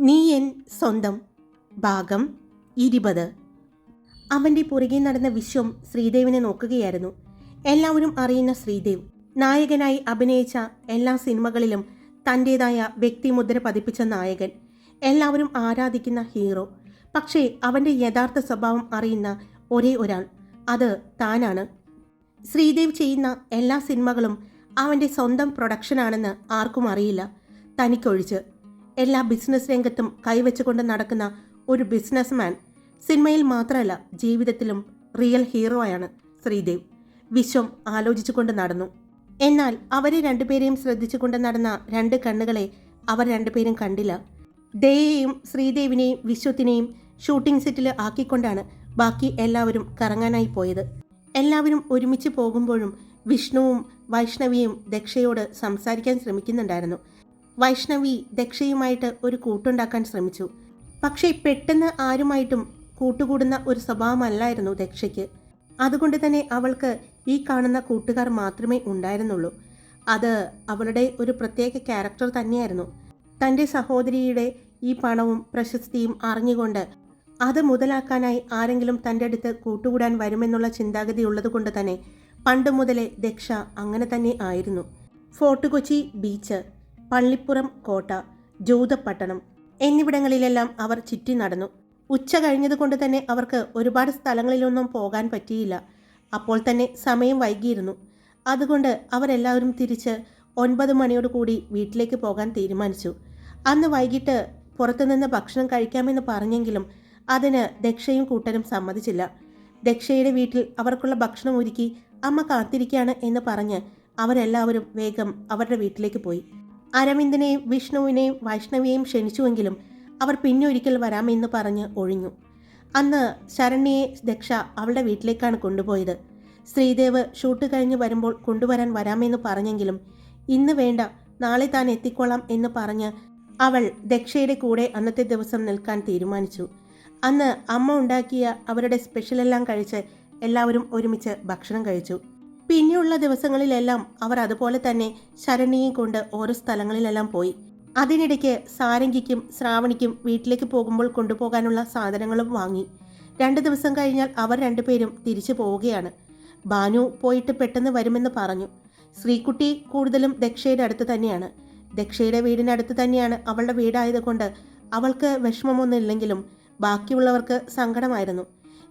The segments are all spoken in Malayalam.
നീ എൻ സ്വന്തം. ഭാഗം ഇരുപത്. അവന്റെ പുറകെ നടന്ന വിശ്വം ശ്രീദേവിനെ നോക്കുകയായിരുന്നു. എല്ലാവരും അറിയുന്ന ശ്രീദേവ്. നായകനായി അഭിനയിച്ച എല്ലാ സിനിമകളിലും തന്റേതായ വ്യക്തിമുദ്ര പതിപ്പിച്ച നായകൻ. എല്ലാവരും ആരാധിക്കുന്ന ഹീറോ. പക്ഷേ അവന്റെ യഥാർത്ഥ സ്വഭാവം അറിയുന്ന ഒരേ ഒരാൾ. അത് താനാണ്. ശ്രീദേവ് ചെയ്യുന്ന എല്ലാ സിനിമകളും അവന്റെ സ്വന്തം പ്രൊഡക്ഷനാണെന്ന് ആർക്കും അറിയില്ല. തനിക്കൊഴിച്ച്. എല്ലാ ബിസിനസ് രംഗത്തും കൈവച്ചുകൊണ്ട് നടക്കുന്ന ഒരു ബിസിനസ്മാൻ സിനിമയിൽ മാത്രമല്ല ജീവിതത്തിലും റിയൽ ഹീറോ ആണ് ശ്രീദേവ്. വിശ്വം ആലോചിച്ചുകൊണ്ട് നടന്നു. എന്നാൽ അവരെ രണ്ടുപേരെയും ശ്രദ്ധിച്ചുകൊണ്ട് നടന്ന രണ്ട് കണ്ണുകളെ അവർ രണ്ടുപേരും കണ്ടില്ല. ദയയെയും ശ്രീദേവിനെയും വിശ്വത്തിനെയും ഷൂട്ടിംഗ് സെറ്റിൽ ആക്കിക്കൊണ്ടാണ് ബാക്കി എല്ലാവരും കറങ്ങാനായി പോയത്. എല്ലാവരും ഒരുമിച്ച് പോകുമ്പോഴും വിഷ്ണുവും വൈഷ്ണവിയും ദക്ഷയോട് സംസാരിക്കാൻ ശ്രമിക്കുന്നുണ്ടായിരുന്നു. വൈഷ്ണവി ദക്ഷയുമായിട്ട് ഒരു കൂട്ടുണ്ടാക്കാൻ ശ്രമിച്ചു. പക്ഷേ പെട്ടെന്ന് ആരുമായിട്ടും കൂട്ടുകൂടുന്ന ഒരു സ്വഭാവമല്ലായിരുന്നു ദക്ഷയ്ക്ക്. അതുകൊണ്ട് തന്നെ അവൾക്ക് ഈ കാണുന്ന കൂട്ടുകാർ മാത്രമേ ഉണ്ടായിരുന്നുള്ളൂ. അത് അവളുടെ ഒരു പ്രത്യേക ക്യാരക്ടർ തന്നെയായിരുന്നു. തന്റെ സഹോദരിയുടെ ഈ പണവും പ്രശസ്തിയും അറിഞ്ഞുകൊണ്ട് അത് മുതലാക്കാനായി ആരെങ്കിലും തന്റെ അടുത്ത് കൂട്ടുകൂടാൻ വരുമെന്നുള്ള ചിന്താഗതി ഉള്ളതുകൊണ്ട് തന്നെ പണ്ട് മുതലേ ദക്ഷ അങ്ങനെ തന്നെ ആയിരുന്നു. Fort Kochi beach. പള്ളിപ്പുറം കോട്ട ജൂതപ്പട്ടണം എന്നിവിടങ്ങളിലെല്ലാം അവർ ചുറ്റി നടന്നു. ഉച്ച കഴിഞ്ഞതുകൊണ്ട് തന്നെ അവർക്ക് ഒരുപാട് സ്ഥലങ്ങളിലൊന്നും പോകാൻ പറ്റിയില്ല. അപ്പോൾ തന്നെ സമയം വൈകിയിരുന്നു. അതുകൊണ്ട് അവരെല്ലാവരും തിരിച്ച് ഒൻപത് മണിയോട് കൂടി വീട്ടിലേക്ക് പോകാൻ തീരുമാനിച്ചു. അന്ന് വൈകിട്ട് പുറത്തുനിന്ന് ഭക്ഷണം കഴിക്കാമെന്ന് പറഞ്ഞെങ്കിലും അതിന് ദക്ഷയും കൂട്ടരും സമ്മതിച്ചില്ല. ദക്ഷയുടെ വീട്ടിൽ അവർക്കുള്ള ഭക്ഷണം ഒരുക്കി അമ്മ കാത്തിരിക്കുകയാണ് എന്ന് പറഞ്ഞ് അവരെല്ലാവരും വേഗം അവരുടെ വീട്ടിലേക്ക് പോയി. അരവിന്ദനെയും വിഷ്ണുവിനെയും വൈഷ്ണവിയെയും ക്ഷണിച്ചുവെങ്കിലും അവർ പിന്നെ ഒരിക്കൽ വരാമെന്ന് പറഞ്ഞ് ഒഴിഞ്ഞു. അന്ന് ശരണ്യയെ ദക്ഷ അവളുടെ വീട്ടിലേക്കാണ് കൊണ്ടുപോയത്. ശ്രീദേവ് ഷൂട്ട് കഴിഞ്ഞ് വരുമ്പോൾ കൊണ്ടുവരാൻ വരാമെന്ന് പറഞ്ഞെങ്കിലും ഇന്ന് വേണ്ട നാളെ താൻ എത്തിക്കൊള്ളാം എന്ന് പറഞ്ഞ് അവൾ ദക്ഷയുടെ കൂടെ അന്നത്തെ ദിവസം നിൽക്കാൻ തീരുമാനിച്ചു. അന്ന് അമ്മ ഉണ്ടാക്കിയ അവരുടെ സ്പെഷ്യലെല്ലാം കഴിച്ച് എല്ലാവരും ഒരുമിച്ച് ഭക്ഷണം കഴിച്ചു. പിന്നെയുള്ള ദിവസങ്ങളിലെല്ലാം അവർ അതുപോലെ തന്നെ ശരണിയെ കൊണ്ട് ഓരോ സ്ഥലങ്ങളിലെല്ലാം പോയി. അതിനിടയ്ക്ക് സാരംഗിക്കും ശ്രാവണിക്കും വീട്ടിലേക്ക് പോകുമ്പോൾ കൊണ്ടുപോകാനുള്ള സാധനങ്ങളും വാങ്ങി. രണ്ട് ദിവസം കഴിഞ്ഞാൽ അവർ രണ്ടുപേരും തിരിച്ചു പോവുകയാണ്. ബാനു പോയിട്ട് പെട്ടെന്ന് വരുമെന്ന് പറഞ്ഞു. ശ്രീകുട്ടി കൂടുതലും ദക്ഷയുടെ അടുത്ത് തന്നെയാണ്. ദക്ഷയുടെ വീടിനടുത്ത് തന്നെയാണ് അവളുടെ വീടായതുകൊണ്ട് അവൾക്ക് വിഷമമൊന്നുമില്ലെങ്കിലും ബാക്കിയുള്ളവർക്ക് സങ്കടമായിരുന്നു.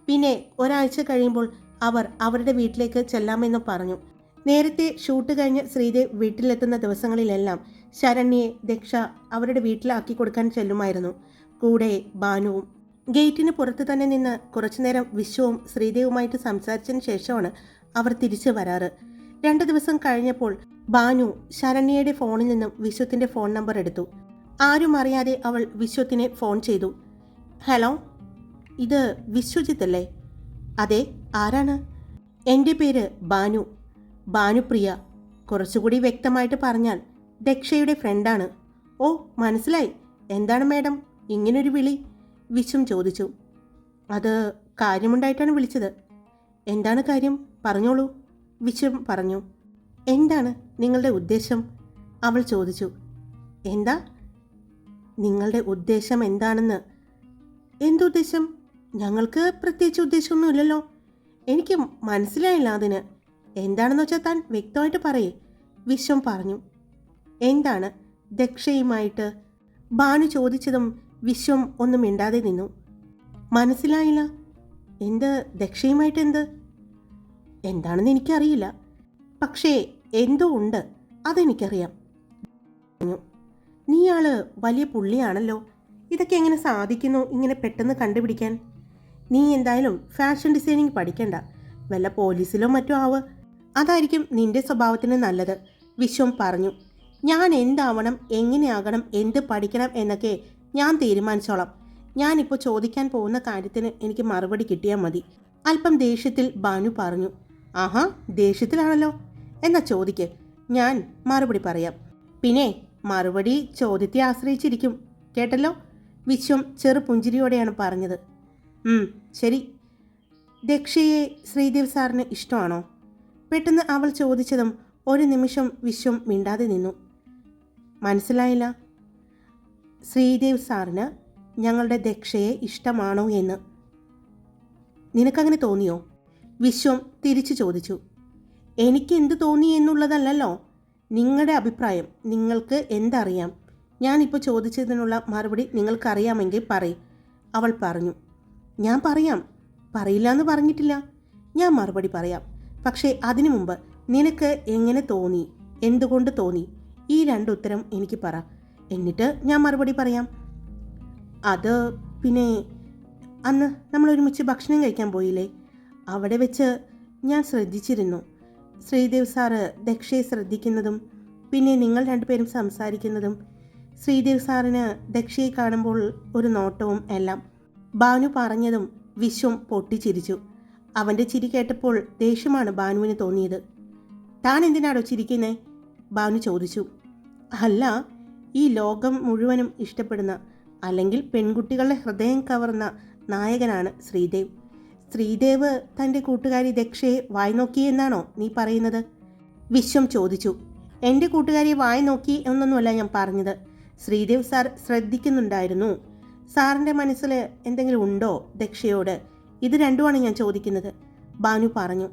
പിന്നെ ഒരാഴ്ച കഴിയുമ്പോൾ അവർ അവരുടെ വീട്ടിലേക്ക് ചെല്ലാമെന്ന് പറഞ്ഞു. നേരത്തെ ഷൂട്ട് കഴിഞ്ഞ് ശ്രീദേവ് വീട്ടിലെത്തുന്ന ദിവസങ്ങളിലെല്ലാം ശരണ്യെ ദക്ഷ അവരുടെ വീട്ടിലാക്കി കൊടുക്കാൻ ചെല്ലുമായിരുന്നു. കൂടെ ബാനുവും ഗേറ്റിന് പുറത്ത് തന്നെ നിന്ന് കുറച്ചുനേരം വിശ്വവും ശ്രീദേവുമായിട്ട് സംസാരിച്ചതിന് ശേഷമാണ് അവർ തിരിച്ചു വരാറ്. രണ്ട് ദിവസം കഴിഞ്ഞപ്പോൾ ബാനു ശരണ്യയുടെ ഫോണിൽ നിന്നും വിശ്വത്തിന്റെ ഫോൺ നമ്പർ എടുത്തു. ആരും അറിയാതെ അവൾ വിശ്വത്തിനെ ഫോൺ ചെയ്തു. ഹലോ ഇത് വിശ്വജിത്ത് അല്ലേ? അതെ ആരാണ്? എന്റെ പേര് ബാനു. ബാനുപ്രിയ കുറച്ചുകൂടി വ്യക്തമായിട്ട് പറഞ്ഞാൽ ദക്ഷയുടെ ഫ്രണ്ടാണ്. ഓ മനസ്സിലായി. എന്താണ് മാഡം? ഇങ്ങനൊരു വിളി. വിശ്വം ചോദിച്ചു. അത് കാര്യമുണ്ടായിട്ടാണ് വിളിച്ചത്. എന്താണ് കാര്യം? പറഞ്ഞോളൂ. വിശ്വം പറഞ്ഞു. എന്താണ് നിങ്ങളുടെ ഉദ്ദേശം? അവൾ ചോദിച്ചു. എന്താ? നിങ്ങളുടെ ഉദ്ദേശം എന്താണെന്ന്. എന്തുദ്ദേശം? ഞങ്ങൾക്ക് പ്രത്യേകിച്ച് ഉദ്ദേശമൊന്നുമില്ലല്ലോ. എനിക്ക് മനസ്സിലായില്ല അതിന്. എന്താണെന്ന് വെച്ചാൽ താൻ വ്യക്തമായിട്ട് പറയേ. വിശ്വം പറഞ്ഞു. എന്താണ്? ദക്ഷയുമായിട്ട് ബാനു ചോദിച്ചതും വിശ്വം ഒന്നും മിണ്ടാതെ നിന്നു. മനസ്സിലായില്ല. എന്ത്? ദക്ഷയുമായിട്ട് എന്ത്? എന്താണെന്ന് എനിക്കറിയില്ല. പക്ഷേ എന്തോ ഉണ്ട്. അതെനിക്കറിയാം. പറഞ്ഞു. നീയാൾ വലിയ പുള്ളിയാണല്ലോ. ഇതൊക്കെ എങ്ങനെ സാധിക്കുന്നു? ഇങ്ങനെ പെട്ടെന്ന് കണ്ടുപിടിക്കാൻ? നീ എന്തായാലും ഫാഷൻ ഡിസൈനിങ് പഠിക്കണ്ട. വല്ല പോലീസിലോ മറ്റോ ആവ്. അതായിരിക്കും നിന്റെ സ്വഭാവത്തിന് നല്ലത്. വിശ്വം പറഞ്ഞു. ഞാൻ എന്താവണം എങ്ങനെയാകണം എന്ത് പഠിക്കണം എന്നൊക്കെ ഞാൻ തീരുമാനിച്ചോളാം. ഞാനിപ്പോൾ ചോദിക്കാൻ പോകുന്ന കാര്യത്തിന് എനിക്ക് മറുപടി കിട്ടിയാൽ മതി. അല്പം ദേഷ്യത്തിൽ ബാനു പറഞ്ഞു. ആഹാ ദേഷ്യത്തിലാണല്ലോ. എന്നാ ചോദിക്ക്. ഞാൻ മറുപടി പറയാം. പിന്നെ മറുപടി ചോദ്യത്തെ ആശ്രയിച്ചിരിക്കും. കേട്ടല്ലോ? വിശ്വം ചെറുപുഞ്ചിരിയോടെയാണ് പറഞ്ഞത്. ശരി. ദക്ഷയെ ശ്രീദേവ് സാറിന് ഇഷ്ടമാണോ? പെട്ടെന്ന് അവൾ ചോദിച്ചതും ഒരു നിമിഷം വിശ്വം മിണ്ടാതെ നിന്നു. മനസ്സിലായില്ല. ശ്രീദേവ് സാറിന് ഞങ്ങളുടെ ദക്ഷയെ ഇഷ്ടമാണോ എന്ന്. നിനക്കങ്ങനെ തോന്നിയോ? വിശ്വം തിരിച്ചു ചോദിച്ചു. എനിക്ക് എന്ത് തോന്നി എന്നുള്ളതല്ലല്ലോ. നിങ്ങളുടെ അഭിപ്രായം നിങ്ങൾക്ക് എന്തറിയാം? ഞാനിപ്പോൾ ചോദിച്ചതിനുള്ള മറുപടി നിങ്ങൾക്കറിയാമെങ്കിൽ പറയും അവൾ പറഞ്ഞു. ഞാൻ പറയാം. പറയില്ല എന്ന് പറഞ്ഞിട്ടില്ല. ഞാൻ മറുപടി പറയാം. പക്ഷേ അതിനു മുമ്പ് നിനക്ക് എങ്ങനെ തോന്നി? എന്തുകൊണ്ട് തോന്നി? ഈ രണ്ട് ഉത്തരം എനിക്ക് പറ. എന്നിട്ട് ഞാൻ മറുപടി പറയാം. അത് പിന്നെ അന്ന് നമ്മൾ ഒരുമിച്ച് ഭക്ഷണം കഴിക്കാൻ പോയില്ലേ? അവിടെ വെച്ച് ഞാൻ ശ്രദ്ധിച്ചിരുന്നു. ശ്രീദേവ് സാറ് ദക്ഷയെ ശ്രദ്ധിക്കുന്നതും പിന്നെ നിങ്ങൾ രണ്ടുപേരും സംസാരിക്കുന്നതും ശ്രീദേവ് സാറിന് ദക്ഷയെ കാണുമ്പോൾ ഒരു നോട്ടവും എല്ലാം ഭാനു പറഞ്ഞതും വിശ്വം പൊട്ടിച്ചിരിച്ചു. അവന്റെ ചിരി കേട്ടപ്പോൾ ദേഷ്യമാണ് ബാനുവിന് തോന്നിയത്. താൻ എന്തിനാടോ ചിരിക്കുന്നേ? ബാനു ചോദിച്ചു. അല്ല ഈ ലോകം മുഴുവനും ഇഷ്ടപ്പെടുന്ന അല്ലെങ്കിൽ പെൺകുട്ടികളുടെ ഹൃദയം കവർന്ന നായകനാണ് ശ്രീദേവ്. ശ്രീദേവ് തന്റെ കൂട്ടുകാരി ദക്ഷയെ വായി നോക്കി എന്നാണോ നീ പറയുന്നത്? വിശ്വം ചോദിച്ചു. എന്റെ കൂട്ടുകാരിയെ വായി നോക്കി എന്നൊന്നുമല്ല ഞാൻ പറഞ്ഞത്. ശ്രീദേവ് സാർ ശ്രദ്ധിക്കുന്നുണ്ടായിരുന്നു. സാറിന്റെ മനസ്സിൽ എന്തെങ്കിലും ഉണ്ടോ ദക്ഷയോട്? ഇത് രണ്ടുമാണ് ഞാൻ ചോദിക്കുന്നത്. ബാനു പറഞ്ഞു.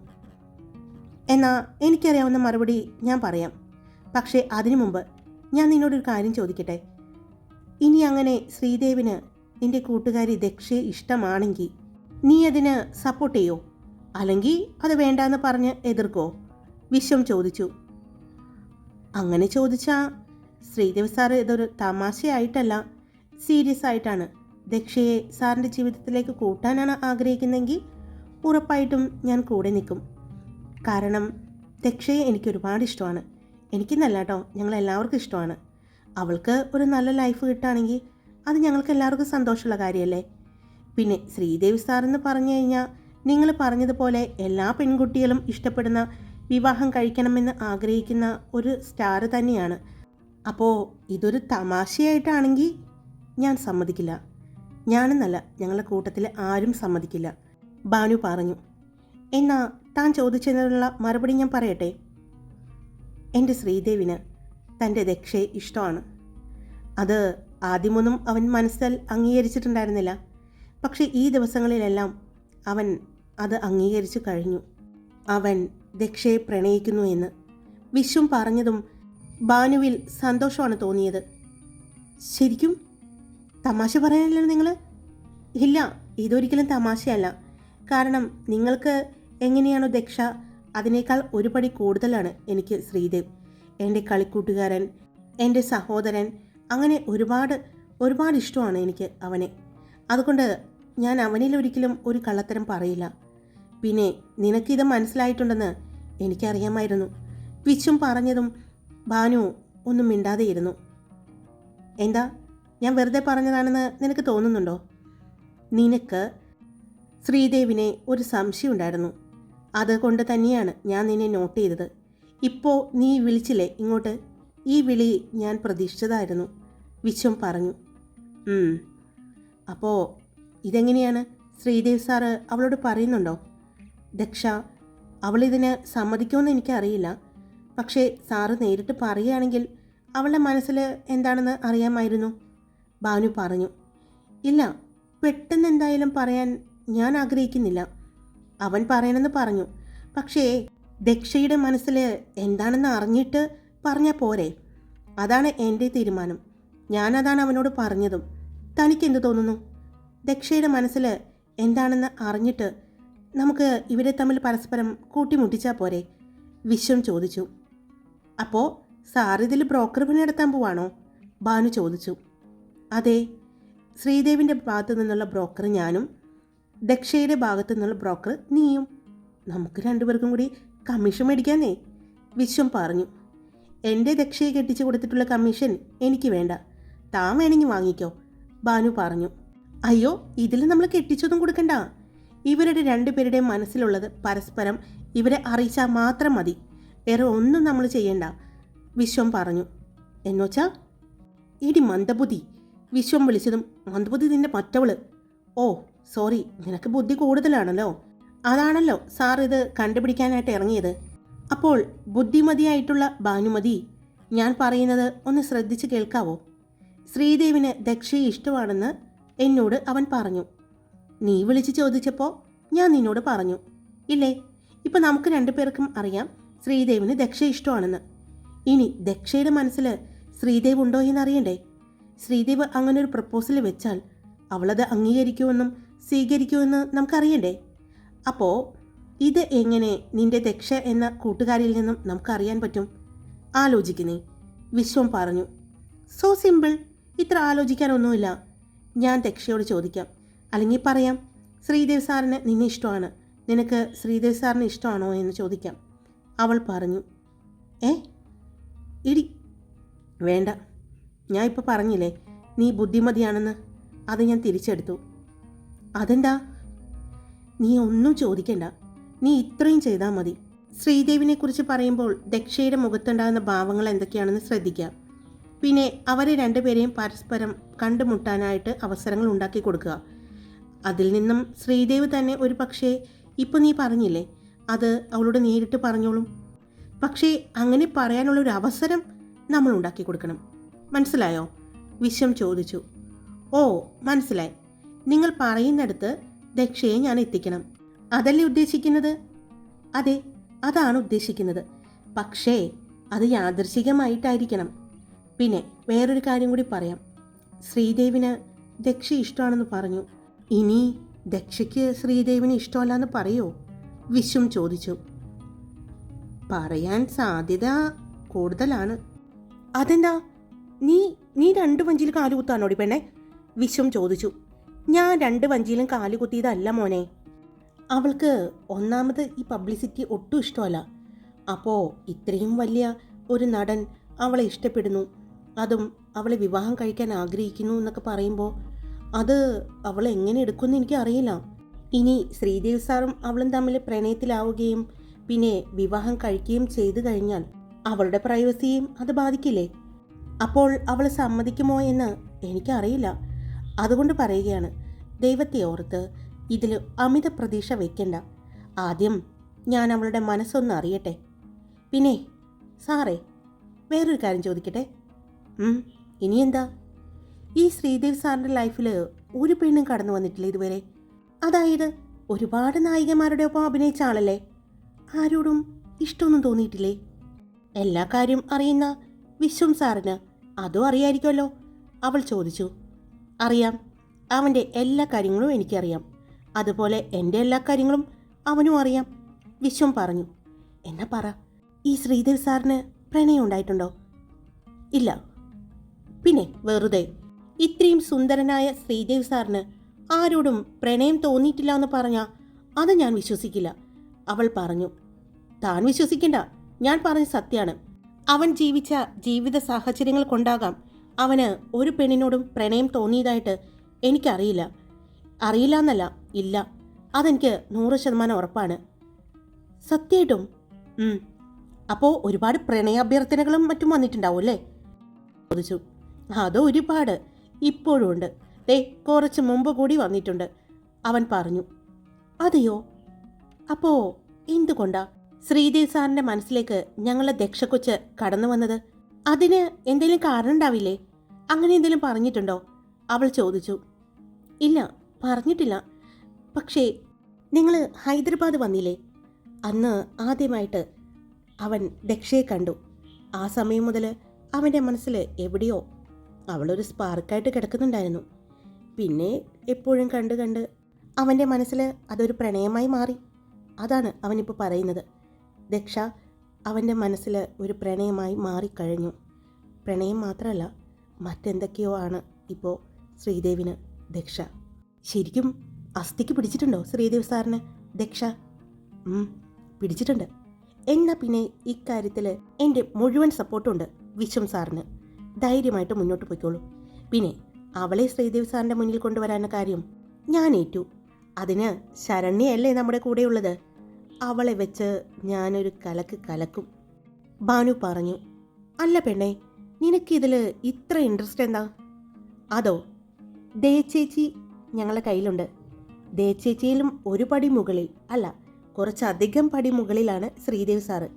എന്നാൽ എനിക്കറിയാവുന്ന മറുപടി ഞാൻ പറയാം. പക്ഷേ അതിനു മുമ്പ് ഞാൻ നിന്നോടൊരു കാര്യം ചോദിക്കട്ടെ? ഇനി അങ്ങനെ ശ്രീദേവിന് നിന്റെ കൂട്ടുകാരി ദക്ഷയെ ഇഷ്ടമാണെങ്കിൽ നീ അതിന് സപ്പോർട്ട് ചെയ്യോ? അല്ലെങ്കിൽ അത് വേണ്ടാന്ന് പറഞ്ഞ് എതിർക്കോ? വിശ്വം ചോദിച്ചു. അങ്ങനെ ചോദിച്ചാൽ ശ്രീദേവ് സാർ ഇതൊരു തമാശയായിട്ടല്ല. സീരിയസ് ആയിട്ടാണ്. ദക്ഷയെ സാറിന്റെ ജീവിതത്തിലേക്ക് കൂട്ടാനാണ് ആഗ്രഹിക്കുന്നതെങ്കിൽ ഉറപ്പായിട്ടും ഞാൻ കൂടെ നിൽക്കും. കാരണം ദക്ഷയെ എനിക്ക് ഒരുപാട് ഇഷ്ടമാണ്. എനിക്കെന്നല്ല കേട്ടോ ഞങ്ങൾ എല്ലാവർക്കും ഇഷ്ടമാണ്. അവൾക്ക് ഒരു നല്ല ലൈഫ് കിട്ടുകയാണെങ്കിൽ അത് ഞങ്ങൾക്ക് എല്ലാവർക്കും സന്തോഷമുള്ള കാര്യമല്ലേ? പിന്നെ ശ്രീദേവി സാറെന്ന് പറഞ്ഞു കഴിഞ്ഞാൽ നിങ്ങൾ പറഞ്ഞതുപോലെ എല്ലാ പെൺകുട്ടികളും ഇഷ്ടപ്പെടുന്ന വിവാഹം കഴിക്കണമെന്ന് ആഗ്രഹിക്കുന്ന ഒരു സ്റ്റാർ തന്നെയാണ്. അപ്പോൾ ഇതൊരു തമാശയായിട്ടാണെങ്കിൽ ഞാൻ സമ്മതിക്കില്ല. ഞാനെന്നല്ല ഞങ്ങളുടെ കൂട്ടത്തിൽ ആരും സമ്മതിക്കില്ല. ബാനു പറഞ്ഞു. എന്നാ താൻ ചോദിച്ചതിനുള്ള മറുപടി ഞാൻ പറയട്ടെ? എന്റെ ശ്രീദേവിന് തന്റെ ദക്ഷയെ ഇഷ്ടമാണ്. അത് ആദ്യമൊന്നും അവൻ മനസ്സിൽ അംഗീകരിച്ചിട്ടുണ്ടായിരുന്നില്ല. പക്ഷേ ഈ ദിവസങ്ങളിലെല്ലാം അവൻ അത് അംഗീകരിച്ചു കഴിഞ്ഞു. അവൻ ദക്ഷയെ പ്രണയിക്കുന്നു എന്ന് വിശ്വം പറഞ്ഞതും ബാനുവിൽ സന്തോഷമാണ് തോന്നിയത്. ശരിക്കും തമാശ പറയാനല്ലോ നിങ്ങൾ ഇല്ല ഇതൊരിക്കലും തമാശയല്ല. കാരണം നിങ്ങൾക്ക് എങ്ങനെയാണോ ദക്ഷ അതിനേക്കാൾ ഒരുപടി കൂടുതലാണ് എനിക്ക് ശ്രീദേവ്. എന്റെ കളിക്കൂട്ടുകാരൻ എന്റെ സഹോദരൻ അങ്ങനെ ഒരുപാട് ഒരുപാട് ഇഷ്ടമാണ് എനിക്ക് അവനെ. അതുകൊണ്ട് ഞാൻ അവനിൽ ഒരിക്കലും ഒരു കള്ളത്തരം പറയില്ല. പിന്നെ നിനക്കിത് മനസ്സിലായിട്ടുണ്ടെന്ന് എനിക്കറിയാമായിരുന്നു. പിച്ചും പറഞ്ഞതും ഭാനു ഒന്നും മിണ്ടാതെയിരുന്നു. എന്താ? ഞാൻ വെറുതെ പറഞ്ഞതാണെന്ന് നിനക്ക് തോന്നുന്നുണ്ടോ? നിനക്ക് ശ്രീദേവിനെ ഒരു സംശയം ഉണ്ടായിരുന്നു. അതുകൊണ്ട് തന്നെയാണ് ഞാൻ നിന്നെ നോട്ട് ചെയ്തത്. ഇപ്പോൾ നീ വിളിച്ചില്ലേ ഇങ്ങോട്ട്? ഈ വിളി ഞാൻ പ്രതീക്ഷിച്ചതായിരുന്നു. വിശ്വം പറഞ്ഞു. "ഉം. അപ്പോൾ ഇതെങ്ങനെയാണ്? ശ്രീദേവ് സാറ് അവളോട് പറയുന്നുണ്ടോ? ദക്ഷ അവളിതിന് സമ്മതിക്കുമെന്ന് എനിക്കറിയില്ല. പക്ഷേ സാറ് നേരിട്ട് പറയുകയാണെങ്കിൽ അവളുടെ മനസ്സിൽ എന്താണെന്ന് അറിയാമായിരുന്നു. ഭാനു പറഞ്ഞു. ഇല്ല പെട്ടെന്ന് എന്തായാലും പറയാൻ ഞാൻ ആഗ്രഹിക്കുന്നില്ല. അവൻ പറയണമെന്ന് പറഞ്ഞു. പക്ഷേ ദക്ഷയുടെ മനസ്സിൽ എന്താണെന്ന് അറിഞ്ഞിട്ട് പറഞ്ഞാൽ പോരെ. അതാണ് എന്റെ തീരുമാനം. ഞാനതാണ് അവനോട് പറഞ്ഞതും. തനിക്കെന്ത് തോന്നുന്നു? ദക്ഷയുടെ മനസ്സിൽ എന്താണെന്ന് അറിഞ്ഞിട്ട് നമുക്ക് ഇവരെ തമ്മിൽ പരസ്പരം കൂട്ടിമുട്ടിച്ചാൽ പോരെ? വിശ്വം ചോദിച്ചു. അപ്പോൾ സാർ ഇതിൽ ബ്രോക്കർ പണി നടത്താൻ പോവാണോ? ഭാനു ചോദിച്ചു. അതെ ശ്രീദേവിന്റെ ഭാഗത്തു നിന്നുള്ള ബ്രോക്കർ ഞാനും ദക്ഷയുടെ ഭാഗത്തു നിന്നുള്ള ബ്രോക്കർ നീയും. നമുക്ക് രണ്ടുപേർക്കും കൂടി കമ്മീഷൻ മേടിക്കാന്നേ വിശ്വം പറഞ്ഞു. എന്റെ ദക്ഷയെ കെട്ടിച്ചു കൊടുത്തിട്ടുള്ള കമ്മീഷൻ എനിക്ക് വേണ്ട. താൻ വേണമെങ്കിൽ വാങ്ങിക്കോ ബാനു പറഞ്ഞു. അയ്യോ ഇതിൽ നമ്മൾ കെട്ടിച്ചൊന്നും കൊടുക്കണ്ട. ഇവരുടെ രണ്ടുപേരുടെയും മനസ്സിലുള്ളത് പരസ്പരം ഇവരെ അറിയിച്ചാൽ മാത്രം മതി. വേറെ ഒന്നും നമ്മൾ ചെയ്യണ്ട വിശ്വം പറഞ്ഞു. എന്നുവച്ചാ ഇടി മന്ദബുദ്ധി വിശ്വം വിളിച്ചതും മന്ദബുദ്ധി നിന്റെ മറ്റവൾ. ഓ സോറി നിനക്ക് ബുദ്ധി കൂടുതലാണല്ലോ. അതാണല്ലോ സാർ ഇത് കണ്ടുപിടിക്കാനായിട്ട് ഇറങ്ങിയത്. അപ്പോൾ ബുദ്ധിമതിയായിട്ടുള്ള ഭാനുമതി ഞാൻ പറയുന്നത് ഒന്ന് ശ്രദ്ധിച്ച് കേൾക്കാവോ? ശ്രീദേവിന് ദക്ഷയെ ഇഷ്ടമാണെന്ന് എന്നോട് അവൻ പറഞ്ഞു. നീ വിളിച്ച് ചോദിച്ചപ്പോൾ ഞാൻ നിന്നോട് പറഞ്ഞു. ഇല്ലേ ഇപ്പം നമുക്ക് രണ്ടുപേർക്കും അറിയാം ശ്രീദേവിന് ദക്ഷ ഇഷ്ടമാണെന്ന്. ഇനി ദക്ഷയുടെ മനസ്സിൽ ശ്രീദേവ് ഉണ്ടോ എന്നറിയണ്ടേ? ശ്രീദേവ് അങ്ങനെ ഒരു പ്രപ്പോസൽ വെച്ചാൽ അവളത് അംഗീകരിക്കുമെന്നും സ്വീകരിക്കുമെന്ന് നമുക്കറിയണ്ടേ? അപ്പോൾ ഇത് എങ്ങനെ നിന്റെ ദക്ഷ എന്ന കൂട്ടുകാരിൽ നിന്നും നമുക്കറിയാൻ പറ്റും? ആലോചിക്കുന്നേ. വിശ്വം പറഞ്ഞു. സോ സിമ്പിൾ ഇത്ര ആലോചിക്കാനൊന്നുമില്ല. ഞാൻ ദക്ഷയോട് ചോദിക്കാം. അല്ലെങ്കിൽ പറയാം ശ്രീദേവ് സാറിന് നിന്നെ ഇഷ്ടമാണ്. നിനക്ക് ശ്രീദേവ് സാറിന് ഇഷ്ടമാണോ എന്ന് ചോദിക്കാം. അവൾ പറഞ്ഞു ഏ? ഇടി വേണ്ട. ഞാൻ ഇപ്പോൾ പറഞ്ഞില്ലേ നീ ബുദ്ധിമതിയാണെന്ന്? അത് ഞാൻ തിരിച്ചെടുത്തു. അതെന്താ? നീ ഒന്നും ചോദിക്കണ്ട. നീ ഇത്രയും ചെയ്താൽ മതി. ശ്രീദേവിനെ കുറിച്ച് പറയുമ്പോൾ ദക്ഷയുടെ മുഖത്തുണ്ടാകുന്ന ഭാവങ്ങൾ എന്തൊക്കെയാണെന്ന് ശ്രദ്ധിക്കാം. പിന്നെ അവരെ രണ്ടുപേരെയും പരസ്പരം കണ്ടുമുട്ടാനായിട്ട് അവസരങ്ങൾ ഉണ്ടാക്കി കൊടുക്കുക. അതിൽ നിന്നും ശ്രീദേവ് തന്നെ ഒരു പക്ഷേ ഇപ്പോൾ നീ പറഞ്ഞില്ലേ അത് അവളോട് നേരിട്ട് പറഞ്ഞോളും. പക്ഷേ അങ്ങനെ പറയാനുള്ള ഒരു അവസരം നമ്മൾ ഉണ്ടാക്കി കൊടുക്കണം. മനസ്സിലായോ? വിശ്വം ചോദിച്ചു. ഓ മനസ്സിലായി. നിങ്ങൾ പറയുന്നിടത്ത് ദക്ഷയെ ഞാൻ എത്തിക്കണം. അതല്ലേ ഉദ്ദേശിക്കുന്നത്? അതെ അതാണ് ഉദ്ദേശിക്കുന്നത്. പക്ഷേ അത് യാദൃശികമായിട്ടായിരിക്കണം. പിന്നെ വേറൊരു കാര്യം കൂടി പറയാം. ശ്രീദേവിന് ദക്ഷ ഇഷ്ടമാണെന്ന് പറഞ്ഞു. ഇനി ദക്ഷയ്ക്ക് ശ്രീദേവിന് ഇഷ്ടമല്ല എന്ന് പറയോ? വിശ്വം ചോദിച്ചു. പറയാൻ സാധ്യത കൂടുതലാണ്. അതെന്താ? നീ നീ രണ്ട് വഞ്ചിയിൽ കാലുകുത്താണോടി പെണ്ണെ? വിശ്വം ചോദിച്ചു. ഞാൻ രണ്ട് വഞ്ചിയിലും കാലുകുത്തിയതല്ല മോനെ. അവൾക്ക് ഒന്നാമത് ഈ പബ്ലിസിറ്റി ഒട്ടും ഇഷ്ടമല്ല. അപ്പോൾ ഇത്രയും വലിയ ഒരു നടൻ അവളെ ഇഷ്ടപ്പെടുന്നു. അതും അവളെ വിവാഹം കഴിക്കാൻ ആഗ്രഹിക്കുന്നു എന്നൊക്കെ പറയുമ്പോൾ അത് അവൾ എങ്ങനെ എടുക്കുമെന്ന് എനിക്കറിയില്ല ഇനി ശ്രീദേവ് സാറും അവളും തമ്മിൽ പ്രണയത്തിലാവുകയും പിന്നെ വിവാഹം കഴിക്കുകയും ചെയ്തു കഴിഞ്ഞാൽ അവളുടെ പ്രൈവസിയും അത് ബാധിക്കില്ലേ? അപ്പോൾ അവൾ സമ്മതിക്കുമോ എന്ന് എനിക്കറിയില്ല. അതുകൊണ്ട് പറയുകയാണ് ദൈവത്തെ ഓർത്ത് ഇതിൽ അമിത പ്രതീക്ഷ വയ്ക്കണ്ട ആദ്യം ഞാൻ അവളുടെ മനസ്സൊന്ന് അറിയട്ടെ. പിന്നെ സാറേ വേറൊരു കാര്യം ചോദിക്കട്ടെ? ഇനിയെന്താ? ഇനി ഈ ശ്രീദേവ് സാറിന്റെ ലൈഫിൽ ഒരു പെണ്ണും കടന്നു വന്നിട്ടില്ല ഇതുവരെ. അതായത് ഒരുപാട് നായികമാരുടെ ഒപ്പം അഭിനയിച്ച ആളല്ലേ? ആരോടും ഇഷ്ടമൊന്നും തോന്നിയിട്ടില്ലേ? എല്ലാ കാര്യം അറിയുന്ന വിശ്വം സാറിന് അതും അറിയായിരിക്കുമല്ലോ. അവൾ ചോദിച്ചു. അറിയാം. അവന്റെ എല്ലാ കാര്യങ്ങളും എനിക്കറിയാം. അതുപോലെ എന്റെ എല്ലാ കാര്യങ്ങളും അവനും അറിയാം. വിശ്വം പറഞ്ഞു. എന്നാ പറ ഈ ശ്രീദേവ് സാറിന് പ്രണയം ഉണ്ടായിട്ടുണ്ടോ? ഇല്ല. പിന്നെ വെറുതെ ഇത്രയും സുന്ദരനായ ശ്രീദേവ് സാറിന് ആരോടും പ്രണയം തോന്നിയിട്ടില്ല എന്ന് പറഞ്ഞാൽ അത് ഞാൻ വിശ്വസിക്കില്ല. അവൾ പറഞ്ഞു താൻ വിശ്വസിക്കണ്ട. ഞാൻ പറഞ്ഞ സത്യമാണ്. അവൻ ജീവിച്ച ജീവിത സാഹചര്യങ്ങൾ കൊണ്ടാകാം അവന് ഒരു പെണ്ണിനോടും പ്രണയം തോന്നിയതായിട്ട് എനിക്കറിയില്ല. അറിയില്ല എന്നല്ല ഇല്ല. അതെനിക്ക് നൂറ് ശതമാനം ഉറപ്പാണ്. സത്യമായിട്ടും. അപ്പോൾ ഒരുപാട് പ്രണയാഭ്യർത്ഥനകളും മറ്റും വന്നിട്ടുണ്ടാവും അല്ലേ? ചോദിച്ചു. അത് ഒരുപാട്. ഇപ്പോഴും ഉണ്ട്. ദേ കുറച്ച് മുമ്പ് കൂടി വന്നിട്ടുണ്ട്. അവൻ പറഞ്ഞു. അതെയോ? അപ്പോ എന്തുകൊണ്ടാ? ശ്രീദേവ് സാറിന്റെ മനസ്സിലേക്ക് ഞങ്ങളെ ദക്ഷക്കൊച്ച് കടന്നു വന്നത്. അതിന് എന്തെങ്കിലും കാരണം ഉണ്ടാവില്ലേ? അങ്ങനെ എന്തെങ്കിലും പറഞ്ഞിട്ടുണ്ടോ? അവൾ ചോദിച്ചു. ഇല്ല പറഞ്ഞിട്ടില്ല. പക്ഷേ നിങ്ങൾ ഹൈദരാബാദ് വന്നില്ലേ? അന്ന് ആദ്യമായിട്ട് അവൻ ദക്ഷയെ കണ്ടു. ആ സമയം മുതൽ അവന്റെ മനസ്സിൽ എവിടെയോ അവളൊരു സ്പാർക്കായിട്ട് കിടക്കുന്നുണ്ടായിരുന്നു. പിന്നെ എപ്പോഴും കണ്ട് കണ്ട് അവന്റെ മനസ്സിൽ അതൊരു പ്രണയമായി മാറി. അതാണ് അവനിപ്പോൾ പറയുന്നത്. ദക്ഷ അവന്റെ മനസ്സിൽ ഒരു പ്രണയമായി മാറിക്കഴിഞ്ഞു. പ്രണയം മാത്രമല്ല മറ്റെന്തൊക്കെയോ ആണ് ഇപ്പോൾ ശ്രീദേവിന് ദക്ഷ. ശരിക്കും അസ്ഥിക്ക് പിടിച്ചിട്ടുണ്ടോ ശ്രീദേവ് സാറിന്? ദക്ഷ പിടിച്ചിട്ടുണ്ട്. എന്നാൽ പിന്നെ ഇക്കാര്യത്തിൽ എന്റെ മുഴുവൻ സപ്പോർട്ടുണ്ട് വിശ്വം സാറിന്. ധൈര്യമായിട്ട് മുന്നോട്ട് പോയിക്കോളൂ. പിന്നെ അവളെ ശ്രീദേവ് സാറിന്റെ മുന്നിൽ കൊണ്ടുവരാനുള്ള കാര്യം ഞാൻ ഏറ്റു. അതിന് ശരണ്യയല്ലേ നമ്മുടെ കൂടെയുള്ളത്? അവളെ വെച്ച് ഞാനൊരു കലക്ക് കലക്കും. ഭാനു പറഞ്ഞു അല്ല പെണ്ണെ നിനക്കിതിൽ ഇത്ര ഇൻട്രസ്റ്റ് എന്താ? അതോ ദേച്ചേച്ചി ചേച്ചി ഞങ്ങളുടെ കയ്യിലുണ്ട്. ദേച്ചേച്ചിയിലും ഒരു പടി മുകളിൽ അല്ല കുറച്ചധികം പടി മുകളിലാണ് ശ്രീദേവ് സാറ്.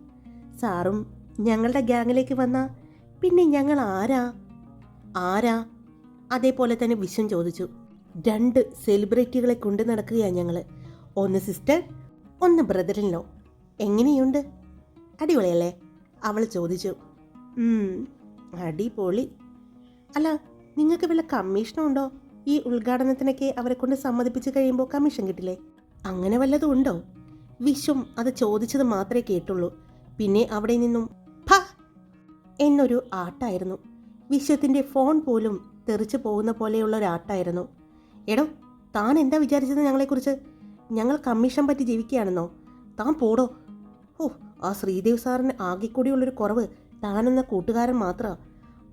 സാറും ഞങ്ങളുടെ ഗ്യാങ്ങിലേക്ക് വന്ന പിന്നെ ഞങ്ങൾ ആരാ? ആരാ? അതേപോലെ തന്നെ വിശ്വം ചോദിച്ചു. രണ്ട് സെലിബ്രിറ്റികളെ കൊണ്ടു നടക്കുകയാണ് ഞങ്ങൾ ഒന്ന് സിസ്റ്റർ ഒന്ന് ബ്രദറിനോ എങ്ങനെയുണ്ട്? അടിപൊളിയല്ലേ? അവൾ ചോദിച്ചു. അടിപൊളി. അല്ല നിങ്ങൾക്ക് വല്ല കമ്മീഷനും ഉണ്ടോ ഈ ഉദ്ഘാടനത്തിനൊക്കെ അവരെ കൊണ്ട് സമ്മതിപ്പിച്ച് കഴിയുമ്പോൾ കമ്മീഷൻ കിട്ടില്ലേ? അങ്ങനെ വല്ലതും ഉണ്ടോ? വിശ്വം അത് ചോദിച്ചത് മാത്രമേ കേട്ടുള്ളൂ. പിന്നെ അവിടെ നിന്നും ഫ! എന്നൊരു ആട്ടായിരുന്നു. വിശ്വത്തിന്റെ ഫോൺ പോലും തെറിച്ചു പോകുന്ന പോലെയുള്ള ഒരു ആട്ടായിരുന്നു എടോ താൻ എന്താ വിചാരിച്ചത് ഞങ്ങളെക്കുറിച്ച്? ഞങ്ങൾ കമ്മീഷൻ പറ്റി ജീവിക്കുകയാണെന്നോ? താൻ പോടോ. ഓ ആ ശ്രീദേവ് സാറിന് ആകെ കൂടിയുള്ളൊരു കുറവ് താനെന്ന കൂട്ടുകാരൻ മാത്രമാണ്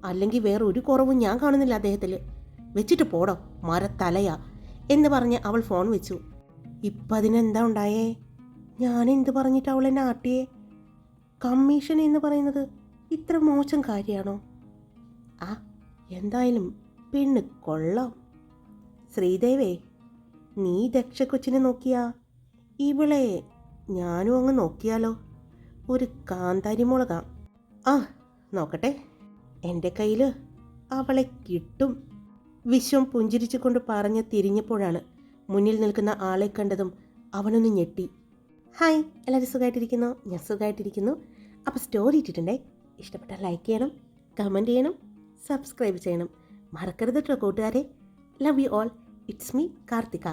അല്ലെങ്കിൽ വേറെ ഒരു കുറവും ഞാൻ കാണുന്നില്ല അദ്ദേഹത്തിൽ വെച്ചിട്ട് പോടോ മരത്തലയാ എന്ന് പറഞ്ഞ് അവൾ ഫോൺ വെച്ചു. ഇപ്പം അതിനെന്താ ഉണ്ടായേ? ഞാൻ പറഞ്ഞിട്ട് അവൾ എന്നെ ആട്ടിയേ കമ്മീഷൻ എന്ന് പറയുന്നത് ഇത്ര മോശം കാര്യമാണോ ആ എന്തായാലും പെണ്ണ് കൊള്ളാം. ശ്രീദേവേ നീ ദക്ഷ കൊച്ചിനെ നോക്കിയാ? ഇവളെ ഞാനും അങ്ങ് നോക്കിയാലോ? ഒരു കാന്താരി മുളകാം. ആ നോക്കട്ടെ. എന്റെ കയ്യിൽ അവളെ കിട്ടും. വിശ്വം പുഞ്ചിരിച്ചുകൊണ്ട് പറഞ്ഞ് തിരിഞ്ഞപ്പോഴാണ് മുന്നിൽ നിൽക്കുന്ന ആളെ കണ്ടതും അവനൊന്ന് ഞെട്ടി. ഹായ് എല്ലാവരും സുഖമായിട്ടിരിക്കുന്നു ഞാൻ സുഖമായിട്ടിരിക്കുന്നു അപ്പോൾ സ്റ്റോറി ഇട്ടിട്ടുണ്ടേ? ഇഷ്ടപ്പെട്ടാൽ ലൈക്ക് ചെയ്യണം കമന്റ് ചെയ്യണം സബ്സ്ക്രൈബ് ചെയ്യണം. മറക്കരുത് കേട്ടോ കൂട്ടുകാരെ. Love you all it's me Karthika.